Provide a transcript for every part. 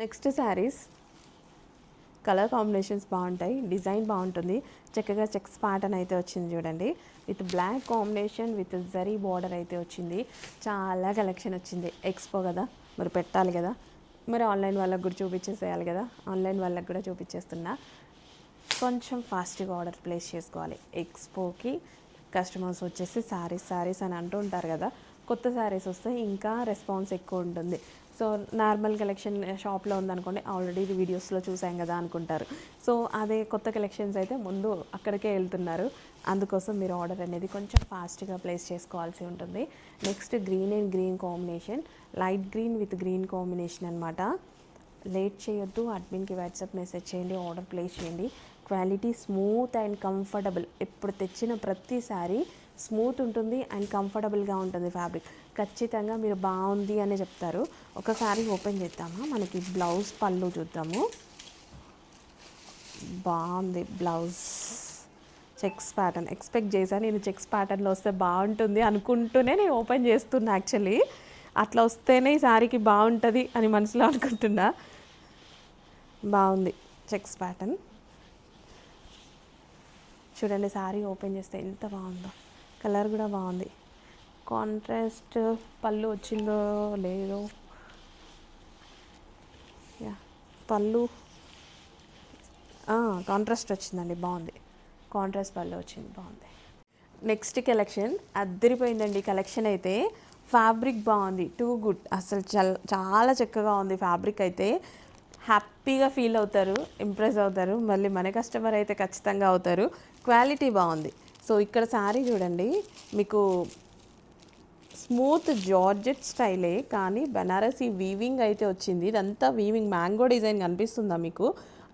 Next saris colour combinations బాగుంటాయి design బాగుంటుంది. చక్కగా చెక్స్ ప్యాటర్న్ అయితే వచ్చింది చూడండి. With black combination with zari border అయితే వచ్చింది. చాలా కలెక్షన్ వచ్చింది. ఎక్స్పో కదా మరి పెట్టాలి కదా. మరి ఆన్లైన్ వాళ్ళకి కూడా చూపించేసేయాలి కదా. ఆన్లైన్ వాళ్ళకి కూడా చూపించేస్తున్నా. కొంచెం ఫాస్ట్గా ఆర్డర్ ప్లేస్ చేసుకోవాలి. ఎక్స్పోకి కస్టమర్స్ వచ్చేసి శారీస్ శారీస్ అని అంటూ ఉంటారు కదా. కొత్త శారీస్ వస్తే ఇంకా రెస్పాన్స్ ఎక్కువ ఉంటుంది. సో నార్మల్ కలెక్షన్ షాప్లో ఉందనుకోండి ఆల్రెడీ ఇది వీడియోస్లో చూసాం కదా అనుకుంటారు. సో అదే కొత్త కలెక్షన్స్ అయితే ముందు అక్కడికే వెళ్తున్నారు. అందుకోసం మీరు ఆర్డర్ అనేది కొంచెం ఫాస్ట్గా ప్లేస్ చేసుకోవాల్సి ఉంటుంది. Next green and green combination. Light green with green combination అనమాట లేట్ చేయొద్దు అడ్మిన్కి వాట్సాప్ మెసేజ్ చేయండి ఆర్డర్ ప్లేస్ చేయండి. Quality smooth and comfortable. ఎప్పుడు తెచ్చిన ప్రతిసారి స్మూత్ ఉంటుంది అండ్ కంఫర్టబుల్గా ఉంటుంది ఫ్యాబ్రిక్. ఖచ్చితంగా మీరు బాగుంది అని చెప్తారు. ఒకసారి ఓపెన్ చేద్దామా? మనకి బ్లౌజ్ పళ్ళు చూద్దాము. బాగుంది బ్లౌజ్. Checks pattern. ఎక్స్పెక్ట్ చేశాను నేను చెక్స్ ప్యాటర్న్లో వస్తే బాగుంటుంది అనుకుంటూనే నేను ఓపెన్ చేస్తున్నా యాక్చువల్లీ. అట్లా వస్తేనే ఈ శారీకి బాగుంటుంది అని మనసులో అనుకుంటున్నా. బాగుంది చెక్స్ ప్యాటర్న్. చూడండి శారీ ఓపెన్ చేస్తే ఎంత బాగుందో. కలర్ కూడా బాగుంది. కాంట్రాస్ట్ పళ్ళు వచ్చిందో లేదో. యా పళ్ళు. కాంట్రాస్ట్ వచ్చిందండి బాగుంది. కాంట్రాస్ట్ పళ్ళు వచ్చింది బాగుంది. నెక్స్ట్ కలెక్షన్ అద్దరిపోయిందండి కలెక్షన్ అయితే. ఫ్యాబ్రిక్ బాగుంది టూ గుడ్ అసలు చల్ చాలా చక్కగా ఉంది ఫ్యాబ్రిక్ అయితే. హ్యాపీగా ఫీల్ అవుతారు ఇంప్రెస్ అవుతారు. మళ్ళీ మన కస్టమర్ అయితే ఖచ్చితంగా అవుతారు. క్వాలిటీ బాగుంది. సో ఇక్కడ శారీ చూడండి. మీకు స్మూత్ జార్జెట్ స్టైలే కానీ బెనారసీ వీవింగ్ అయితే వచ్చింది. ఇదంతా వీవింగ్ మ్యాంగో డిజైన్ కనిపిస్తుందా మీకు?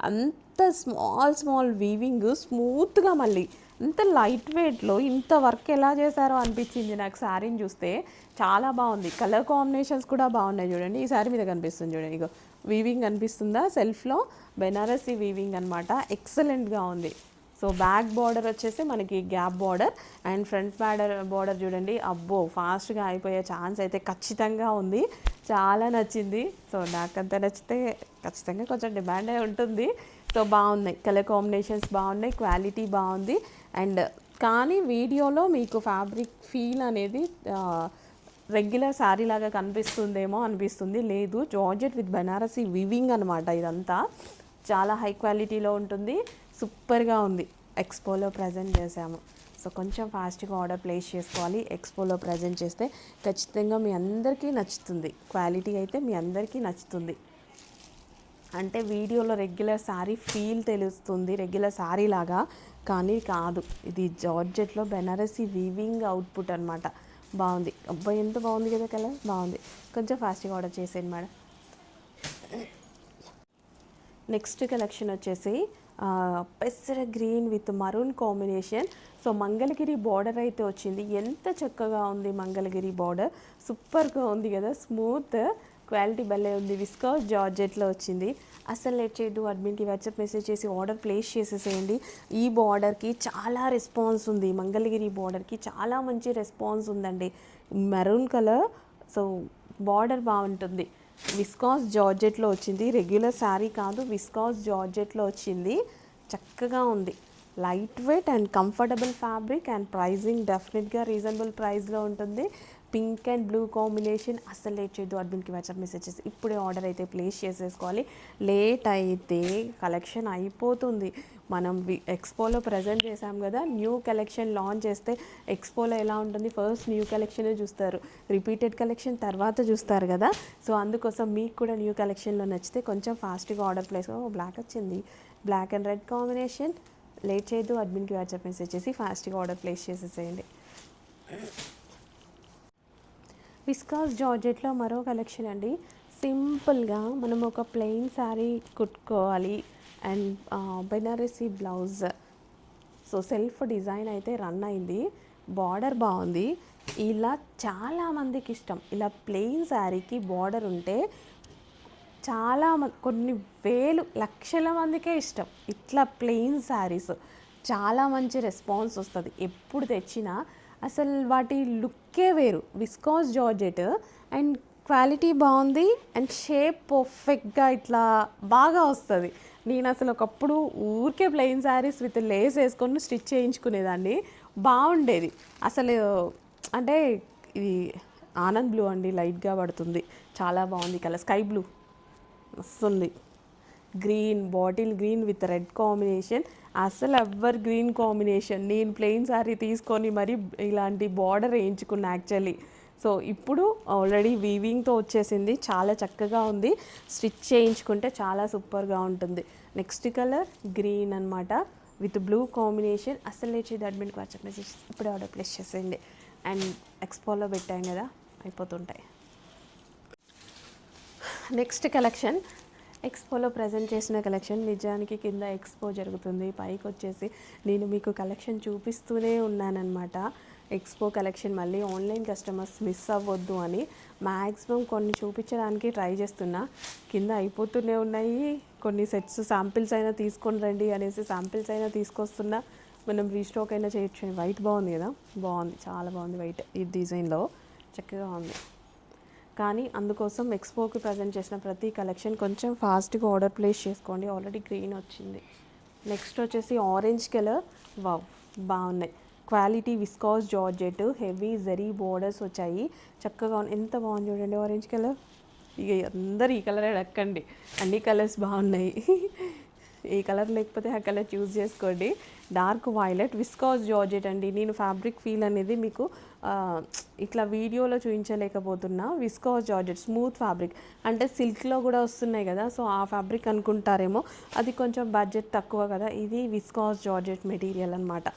అంత స్మాల్ స్మాల్ వీవింగ్ స్మూత్గా మళ్ళీ. అంత లైట్ వెయిట్లో ఇంత వర్క్ ఎలా చేశారో అనిపించింది నాకు శారీని చూస్తే. చాలా బాగుంది. కలర్ కాంబినేషన్స్ కూడా బాగున్నాయి చూడండి. ఈ శారీ మీద కనిపిస్తుంది చూడండి. ఇగో వీవింగ్ కనిపిస్తుందా? సెల్ఫ్లో బెనారసీ వీవింగ్ అనమాట ఎక్సలెంట్గా ఉంది. సో బ్యాక్ బార్డర్ వచ్చేసి మనకి gap border and front border border చూడండి. అబ్బో ఫాస్ట్గా అయిపోయే ఛాన్స్ అయితే ఖచ్చితంగా ఉంది. చాలా నచ్చింది. సో నాకంత నచ్చితే ఖచ్చితంగా కొంచెం డిమాండ్ అయి ఉంటుంది. సో బాగున్నాయి. కలర్ కాంబినేషన్స్ బాగున్నాయి. క్వాలిటీ బాగుంది. అండ్ కానీ వీడియోలో మీకు ఫ్యాబ్రిక్ ఫీల్ అనేది రెగ్యులర్ శారీ లాగా కనిపిస్తుందేమో అనిపిస్తుంది. లేదు జార్జెట్ విత్ బెనారసీ వివింగ్ అనమాట ఇదంతా. చాలా హై క్వాలిటీలో ఉంటుంది. సూపర్గా ఉంది. ఎక్స్పోలో ప్రజెంట్ చేసాము సో కొంచెం ఫాస్ట్గా ఆర్డర్ ప్లేస్ చేసుకోవాలి. ఎక్స్పోలో ప్రజెంట్ చేస్తే ఖచ్చితంగా మీ అందరికీ నచ్చుతుంది. క్వాలిటీ అయితే మీ అందరికీ నచ్చుతుంది. అంటే వీడియోలో రెగ్యులర్ శారీ ఫీల్ తెలుస్తుంది. రెగ్యులర్ శారీ లాగా. కానీ కాదు. ఇది జార్జెట్లో బెనారసీ వీవింగ్ అవుట్పుట్ అనమాట బాగుంది. అబ్బాయి ఎంత బాగుంది కదా కలర్ బాగుంది. కొంచెం ఫాస్ట్గా ఆర్డర్ చేసేయండి మేడం. నెక్స్ట్ కలెక్షన్ వచ్చేసి పెసర green with maroon combination. So Mangalagiri border అయితే వచ్చింది. ఎంత చక్కగా ఉంది మంగళగిరి బార్డర్. సూపర్గా ఉంది కదా స్మూత్. క్వాలిటీ భలే ఉంది. విస్కౌస్ జార్జెట్లో వచ్చింది. అసలు లేట్ చేయదు అడ్మిన్కి వాట్సాప్ మెసేజ్ చేసి ఆర్డర్ ప్లేస్ చేసేసేయండి. ఈ బార్డర్కి చాలా రెస్పాన్స్ ఉంది. మంగళగిరి బార్డర్కి చాలా మంచి రెస్పాన్స్ ఉందండి. Maroon colour. సో బార్డర్ బాగుంటుంది. విస్కాస్ జార్జెట్లో వచ్చింది. రెగ్యులర్ శారీ కాదు విస్కాస్ జార్జెట్లో వచ్చింది. చక్కగా ఉంది. Light weight and comfortable fabric and pricing డెఫినెట్గా రీజనబుల్ ప్రైస్లో ఉంటుంది. పింక్ అండ్ బ్లూ కాంబినేషన్ అస్సలు లేట్ చేయొద్దు అడ్మిన్కి వాట్సాప్ మెసేజ్ చేసి. ఇప్పుడే ఆర్డర్ అయితే ప్లేస్ చేసేసుకోవాలి. లేట్ అయితే కలెక్షన్ అయిపోతుంది. మనం ఎక్స్పోలో ప్రజెంట్ చేసాం కదా న్యూ కలెక్షన్ లాంచ్ చేస్తే ఎక్స్పోలో ఎలా ఉంటుంది? ఫస్ట్ న్యూ కలెక్షనే చూస్తారు. రిపీటెడ్ కలెక్షన్ తర్వాత చూస్తారు కదా. సో అందుకోసం మీకు కూడా న్యూ కలెక్షన్లో నచ్చితే కొంచెం ఫాస్ట్గా ఆర్డర్ ప్లేస్ బ్లాక్ వచ్చింది. Black and red combination late చేయొద్దు అడ్మిన్కి వాట్సాప్ మెసేజ్ చేసి ఫాస్ట్గా ఆర్డర్ ప్లేస్ చేసేసేయండి. విస్కాస్ జార్జెట్లో మరో కలెక్షన్ అండి. సింపుల్గా మనం ఒక ప్లెయిన్ శారీ కుట్టుకోవాలి. And Banarasi blouse. So self design అయితే రన్ అయింది. బార్డర్ బాగుంది. ఇలా చాలామందికి ఇష్టం. ఇలా ప్లెయిన్ శారీకి బార్డర్ ఉంటే చాలా మ- కొన్ని వేలు లక్షల మందికే ఇష్టం. ఇట్లా ప్లెయిన్ శారీస్. చాలా మంచి రెస్పాన్స్ వస్తుంది. ఎప్పుడు తెచ్చినా అసలు వాటి లుక్కే వేరు. విస్కాస్ జార్జెట్ అండ్ క్వాలిటీ బాగుంది అండ్ షేప్ పర్ఫెక్ట్గా ఇట్లా బాగా వస్తుంది. నేను అసలు ఒకప్పుడు ఊరికే ప్లెయిన్ శారీస్ విత్ లేస్ వేసుకొని స్టిచ్ చేయించుకునేదాన్ని. బాగుండేది. అసలు అంటే ఇది ఆనంద్ బ్లూ అండి లైట్గా పడుతుంది. చాలా బాగుంది కలర్. స్కై బ్లూ వస్తుంది. Green bottle green with red combination అసలు ఎవర్ గ్రీన్ కాంబినేషన్ నేను ప్లెయిన్ శారీ తీసుకొని మరి ఇలాంటి బార్డర్ వేయించుకున్నా యాక్చువల్లీ సో ఇప్పుడు ఆల్రెడీ వీవింగ్తో వచ్చేసింది. చాలా చక్కగా ఉంది. స్టిచ్ చేయించుకుంటే చాలా సూపర్గా ఉంటుంది. నెక్స్ట్ కలర్ గ్రీన్ అన్నమాట. విత్ బ్లూ కాంబినేషన్ అసలు లేచేది అడ్మిట్ వాట్సాప్ మెసేజ్ ఇప్పుడే ఆర్డర్ ప్లేస్ చేసేయండి. అండ్ ఎక్స్పోలో పెట్టాం కదా. అయిపోతుంటాయి. నెక్స్ట్ కలెక్షన్ ఎక్స్పోలో ప్రజెంట్ చేసిన కలెక్షన్ నిజానికి కింద ఎక్స్పో జరుగుతుంది. పైకి వచ్చేసి నేను మీకు కలెక్షన్ చూపిస్తూనే ఉన్నానన్నమాట. ఎక్స్పో కలెక్షన్ మళ్ళీ ఆన్లైన్ కస్టమర్స్ మిస్ అవ్వద్దు అని మ్యాక్సిమం కొన్ని చూపించడానికి ట్రై చేస్తున్నా. కింద అయిపోతూనే ఉన్నాయి. కొన్ని సెట్స్ శాంపిల్స్ అయినా తీసుకొని రండి అనేసి శాంపిల్స్ అయినా తీసుకొస్తున్నా. మనం రీస్టాక్ అయినా చేయొచ్చు. వైట్ బాగుంది కదా? బాగుంది. చాలా బాగుంది వైట్ ఈ డిజైన్లో. చక్కగా ఉంది. కానీ అందుకోసం ఎక్స్పోకి ప్రజెంట్ చేసిన ప్రతి కలెక్షన్ కొంచెం ఫాస్ట్గా ఆర్డర్ ప్లేస్ చేసుకోండి. ఆల్రెడీ గ్రీన్ వచ్చింది. నెక్స్ట్ వచ్చేసి ఆరెంజ్ కలర్. వావ్ బాగున్నాయి. Quality viscose georgette heavy zari borders వచ్చాయి. చక్కగా ఎంత బాగుంది చూడండి ఆరెంజ్ కలర్. ఇక అందరు ఈ కలర్ అడక్కండి అన్ని కలర్స్ బాగున్నాయి. ఏ కలర్ లేకపోతే ఆ కలర్ చూస్ చేసుకోండి. డార్క్ వైలెట్ విస్కాస్ జార్జెట్ అండి. నేను ఫ్యాబ్రిక్ ఫీల్ అనేది మీకు ఇట్లా వీడియోలో చూపించలేకపోతున్నా. Viscose georgette smooth fabric. అంటే సిల్క్లో కూడా వస్తున్నాయి కదా సో ఆ ఫ్యాబ్రిక్ అనుకుంటారేమో. అది కొంచెం బడ్జెట్ తక్కువ కదా. ఇది విస్కాస్ జార్జెట్ మెటీరియల్ అనమాట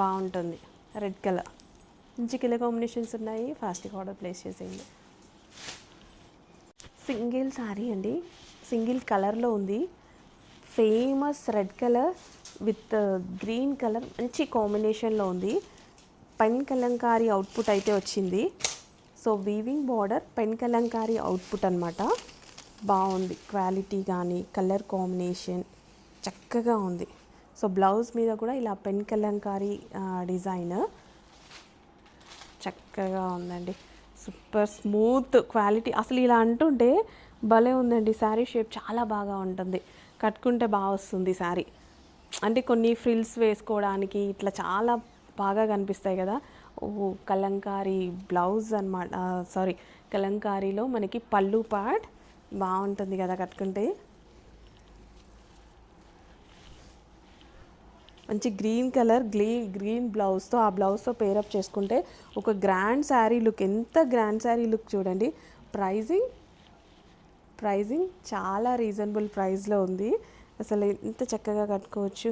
బాగుంటుంది. Red colour. మంచి కిలో కాంబినేషన్స్ ఉన్నాయి. ఫాస్ట్గా ఆర్డర్ ప్లేస్ చేసేయండి. సింగిల్ శారీ అండి. సింగిల్ కలర్లో ఉంది. Famous red colour with green colour మంచి కాంబినేషన్లో ఉంది. పెన్ కలంకారీ అవుట్పుట్ అయితే వచ్చింది. So weaving border pen Kalamkari output అనమాట బాగుంది. క్వాలిటీ కానీ కలర్ కాంబినేషన్ చక్కగా ఉంది. సో బ్లౌజ్ మీద కూడా ఇలా పెన్ కలంకారీ డిజైన్ చక్కగా ఉందండి. సూపర్ స్మూత్ క్వాలిటీ అసలు ఇలా అంటుంటే భలే ఉందండి. శారీ షేప్ చాలా బాగా ఉంటుంది. కట్టుకుంటే బాగా వస్తుంది శారీ. అంటే కొన్ని ఫ్రిల్స్ వేసుకోవడానికి ఇట్లా చాలా బాగా కనిపిస్తాయి కదా. ఓ కలంకారీ బ్లౌజ్ అనమాట సారీ కలంకారీలో మనకి పళ్ళు పాట్ బాగుంటుంది కదా కట్టుకుంటే. మంచి గ్రీన్ కలర్ గ్లీ గ్రీన్ బ్లౌజ్తో ఆ బ్లౌజ్తో పేరప్ చేసుకుంటే ఒక గ్రాండ్ శారీ లుక్ ఎంత గ్రాండ్ శారీ లుక్ చూడండి. ప్రైజింగ్ ప్రైజింగ్ చాలా రీజనబుల్ ప్రైస్లో ఉంది. అసలు ఎంత చక్కగా కట్టుకోవచ్చు.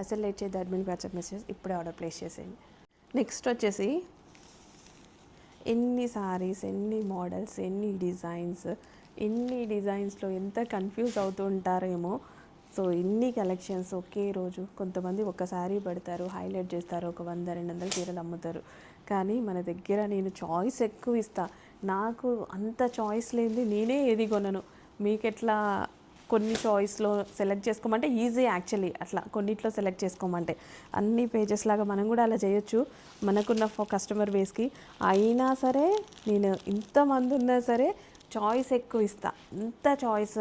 అసలు లేట్ చేయద్దు అడ్మిన్ వాట్సాప్ మెసేజ్ ఇప్పుడే ఆర్డర్ ప్లేస్ చేసేయండి. నెక్స్ట్ వచ్చేసి ఎన్ని సారీస్ ఎన్ని మోడల్స్ ఎన్ని డిజైన్స్ ఎన్ని డిజైన్స్లో ఎంత కన్ఫ్యూజ్ అవుతూ ఉంటారేమో. సో ఎన్ని కలెక్షన్స్ ఒకే రోజు కొంతమంది ఒక శారీ పెడతారు హైలైట్ చేస్తారు ఒక వంద రెండు వందల చీరలు అమ్ముతారు. కానీ మన దగ్గర నేను చాయిస్ ఎక్కువ ఇస్తా. నాకు అంత చాయిస్ లేనిది నేనే ఏది కొనను. మీకెట్లా కొన్ని చాయిస్లో సెలెక్ట్ చేసుకోమంటే ఈజీ యాక్చువల్లీ అట్లా కొన్నిట్లో సెలెక్ట్ చేసుకోమంటే. అన్ని పేజెస్ లాగా మనం కూడా అలా చేయొచ్చు. మనకున్న కస్టమర్ బేస్కి అయినా సరే నేను ఇంతమంది ఉన్నా సరే చాయిస్ ఎక్కువ ఇస్తా. ఇంత చాయిస్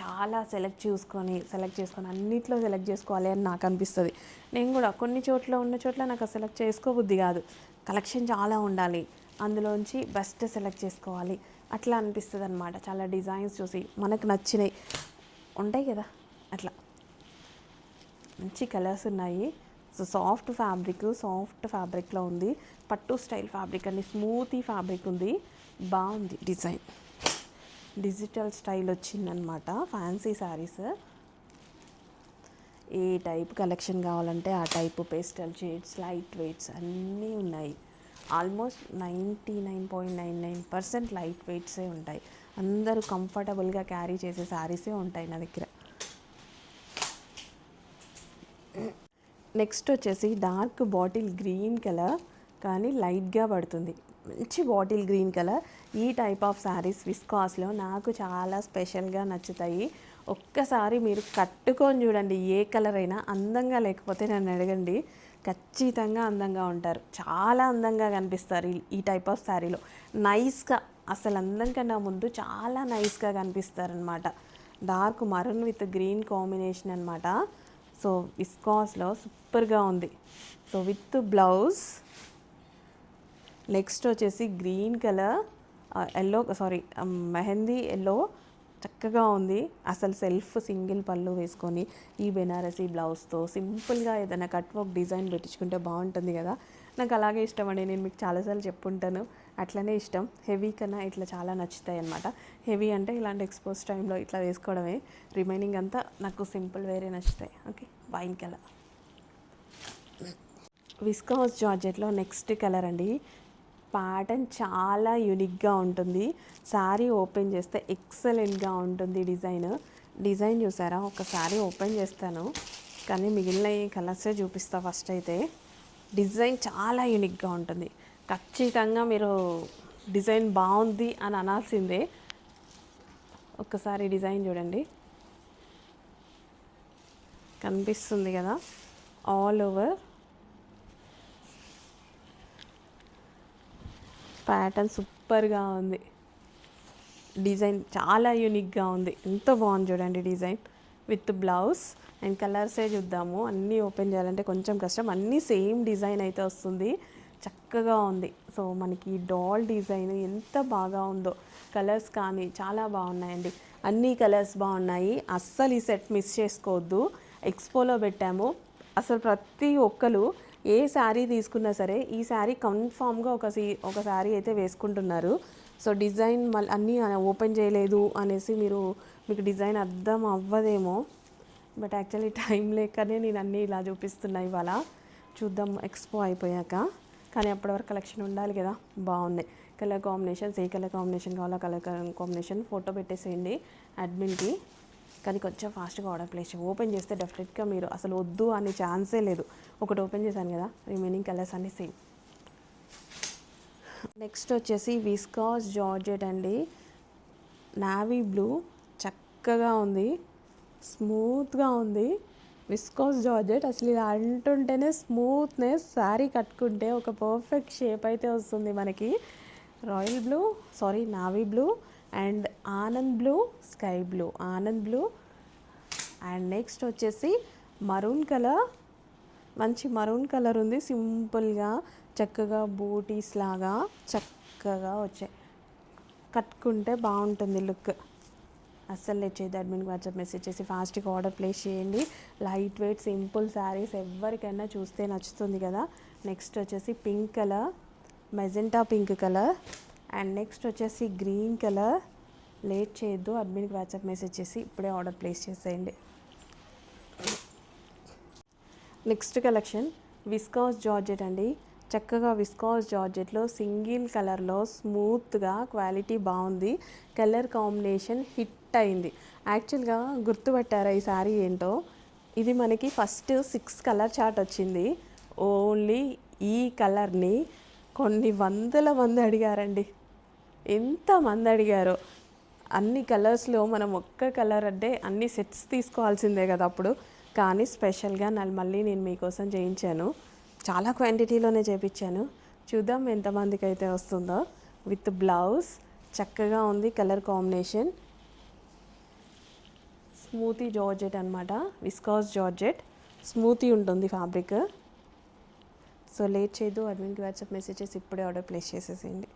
చాలా సెలెక్ట్ చూసుకొని సెలెక్ట్ చేసుకొని అన్నిట్లో సెలెక్ట్ చేసుకోవాలి అని నాకు అనిపిస్తుంది. నేను కూడా కొన్ని చోట్ల ఉన్న చోట్ల నాకు సెలెక్ట్ చేసుకోబుద్ది కాదు. కలెక్షన్ చాలా ఉండాలి. అందులోంచి బెస్ట్ సెలెక్ట్ చేసుకోవాలి. అట్లా అనిపిస్తుంది అనమాట చాలా డిజైన్స్ చూసి మనకు నచ్చినాయి. ఉంటాయి కదా? అట్లా. మంచి కలర్స్ ఉన్నాయి. సో సాఫ్ట్ ఫ్యాబ్రిక్ సాఫ్ట్ ఫ్యాబ్రిక్లో ఉంది. పట్టు స్టైల్ ఫ్యాబ్రిక్ అండి. స్మూతీ ఫ్యాబ్రిక్ ఉంది. బాగుంది డిజైన్. డిజిటల్ స్టైల్ వచ్చిందనమాట ఫ్యాన్సీ శారీస్. ఏ టైప్ కలెక్షన్ కావాలంటే ఆ type pastel shades light weights అన్నీ ఉన్నాయి. Almost ninety nine point nine nine percent light వెయిట్సే ఉంటాయి. అందరూ కంఫర్టబుల్గా క్యారీ చేసే శారీసే ఉంటాయి నా దగ్గర. నెక్స్ట్ వచ్చేసి డార్క్ బాటిల్ గ్రీన్ కలర్ కానీ లైట్గా పడుతుంది. మంచి బాటిల్ గ్రీన్ కలర్. ఈ టైప్ ఆఫ్ శారీస్ విస్కాస్లో నాకు చాలా స్పెషల్గా నచ్చుతాయి. ఒక్కసారి మీరు కట్టుకొని చూడండి ఏ కలర్ అయినా అందంగా లేకపోతే నన్ను అడగండి. ఖచ్చితంగా అందంగా ఉంటారు. చాలా అందంగా కనిపిస్తారు ఈ- టైప్ ఆఫ్ శారీలో నైస్గా అసలు అందం కన్నా ముందు చాలా నైస్గా కనిపిస్తారనమాట dark maroon with green combination అనమాట సో విస్కాస్లో సూపర్గా ఉంది. సో విత్ బ్లౌజ్ నెక్స్ట్ వచ్చేసి green colour yellow sari mehndi yellow చక్కగా ఉంది. అసలు సెల్ఫ్ సింగిల్ పళ్ళు వేసుకొని ఈ బెనారసీ బ్లౌజ్తో సింపుల్గా ఏదైనా కట్ వర్క్ డిజైన్ పెట్టించుకుంటే బాగుంటుంది కదా. నాకు అలాగే ఇష్టం అండి. నేను మీకు చాలాసార్లు చెప్పుంటాను. అట్లనే ఇష్టం. హెవీ కన్నా ఇట్లా చాలా నచ్చుతాయి అనమాట హెవీ అంటే ఇలాంటి ఎక్స్పోజ్ టైంలో ఇట్లా వేసుకోవడమే. రిమైనింగ్ అంతా నాకు సింపుల్ వేరే నచ్చుతాయి. ఓకే? Wine colour. విస్కాస్ జార్జెట్లో నెక్స్ట్ కలర్ అండి. ప్యాటర్న్ చాలా యూనిక్గా ఉంటుంది. శారీ ఓపెన్ చేస్తే ఎక్సలెంట్గా ఉంటుంది డిజైన్. డిజైన్ చూసారా? ఒక శారీ ఓపెన్ చేస్తాను. కానీ మిగిలిన కలర్సే చూపిస్తా ఫస్ట్ అయితే. డిజైన్ చాలా యూనిక్గా ఉంటుంది. ఖచ్చితంగా మీరు డిజైన్ బాగుంది అని అనాల్సిందే. ఒక్కసారి డిజైన్ చూడండి. కనిపిస్తుంది కదా? ఆల్ ఓవర్ ప్యాటర్న్ సూపర్గా ఉంది. డిజైన్ చాలా యూనిక్గా ఉంది. ఎంత బాగుంది చూడండి డిజైన్. విత్ బ్లౌజ్ అండ్ కలర్సే చూద్దాము. అన్నీ ఓపెన్ చేయాలంటే కొంచెం కష్టం. అన్నీ సేమ్ డిజైన్ అయితే వస్తుంది. చక్కగా ఉంది. సో మనకి డాల్ డిజైన్ ఎంత బాగా ఉందో. కలర్స్ కానీ చాలా బాగున్నాయండి. అన్ని కలర్స్ బాగున్నాయి. అస్సలు ఈ సెట్ మిస్ చేసుకోవద్దు. ఎక్స్పోలో పెట్టాము. అసలు ప్రతి ఒక్కరు ఏ శారీ తీసుకున్నా సరే ఈ శారీ కన్ఫామ్గా ఒక సీ ఒక శారీ అయితే వేసుకుంటున్నారు. సో డిజైన్ మళ్ళీ అన్నీ ఓపెన్ చేయలేదు అనేసి మీరు మీకు డిజైన్ అర్థం అవ్వదేమో. బట్ యాక్చువల్లీ టైం లేకనే నేను అన్నీ ఇలా చూపిస్తున్నా ఇవాళ. చూద్దాం ఎక్స్పో అయిపోయాక. కానీ అప్పటివరకు కలెక్షన్ ఉండాలి కదా. బాగుంది. కలర్ కాంబినేషన్స్ ఏ కలర్ కాంబినేషన్ కావాలో కలర్ కాంబినేషన్ ఫోటో పెట్టేసేయండి అడ్మిన్కి. కానీ కొంచెం ఫాస్ట్గా ఆర్డర్ ప్లేస్ ఓపెన్ చేస్తే డెఫినెట్గా మీరు అసలు వద్దు అనే ఛాన్సే లేదు. ఒకటి ఓపెన్ చేశాను కదా రిమైనింగ్ కలర్స్ అన్నీ సేమ్ నెక్స్ట్ వచ్చేసి విస్కాస్ జార్జెట్ అండి. నావీ బ్లూ చక్కగా ఉంది. స్మూత్గా ఉంది. విస్కాస్ జార్జెట్ అసలు ఇలా అంటుంటేనే స్మూత్నెస్ శారీ కట్టుకుంటే ఒక పర్ఫెక్ట్ షేప్ అయితే వస్తుంది మనకి. Royal blue sari navy blue and Anand blue sky blue. Anand blue. And next వచ్చేసి మరూన్ కలర్. మంచి మరూన్ కలర్ ఉంది. సింపుల్గా చక్కగా బూటీస్ లాగా చక్కగా వచ్చాయి. కట్టుకుంటే బాగుంటుంది లుక్. అస్సలు లేట్ చేయదు అడ్మిన్ వాట్సాప్ మెసేజ్ చేసి ఫాస్ట్గా ఆర్డర్ ప్లేస్ చేయండి. లైట్ వెయిట్ సింపుల్ శారీస్ ఎవరికైనా చూస్తే నచ్చుతుంది కదా. నెక్స్ట్ వచ్చేసి pink colour. Magenta pink colour. And next వచ్చేసి గ్రీన్ కలర్. లేట్ చేయొద్దు అడ్మిన్కి వాట్సాప్ మెసేజ్ చేసి ఇప్పుడే ఆర్డర్ ప్లేస్ చేసేయండి. నెక్స్ట్ కలెక్షన్ విస్కాస్ జార్జెట్ అండి. చక్కగా విస్కాస్ జార్జెట్లో సింగిల్ కలర్లో స్మూత్గా క్వాలిటీ బాగుంది. కలర్ కాంబినేషన్ హిట్ అయింది. యాక్చువల్గా గుర్తుపట్టారా ఈ శారీ ఏంటో? ఇది మనకి ఫస్ట్ సిక్స్ కలర్ చార్ట్ వచ్చింది. ఓన్లీ ఈ కలర్ని కొన్ని వందల మంది అడిగారండి. ఎంతమంది అడిగారో. అన్ని కలర్స్లో మనం ఒక్క కలర్ అంటే అన్ని సెట్స్ తీసుకోవాల్సిందే కదా అప్పుడు. కానీ స్పెషల్గా నన్ను మళ్ళీ నేను మీకోసం చేయించాను. చాలా క్వాంటిటీలోనే చేయించాను చూద్దాం ఎంతమందికి అయితే వస్తుందో. విత్ బ్లౌజ్ చక్కగా ఉంది కలర్ కాంబినేషన్. స్మూతీ జార్జెట్ అనమాట విస్కాస్ జార్జెట్. స్మూతీ ఉంటుంది ఫ్యాబ్రిక్. సో లేట్ చేయదు అడ్మిన్కి వాట్సాప్ మెసేజెస్ ఇప్పుడే ఆర్డర్ ప్లేస్ చేసేసేయండి.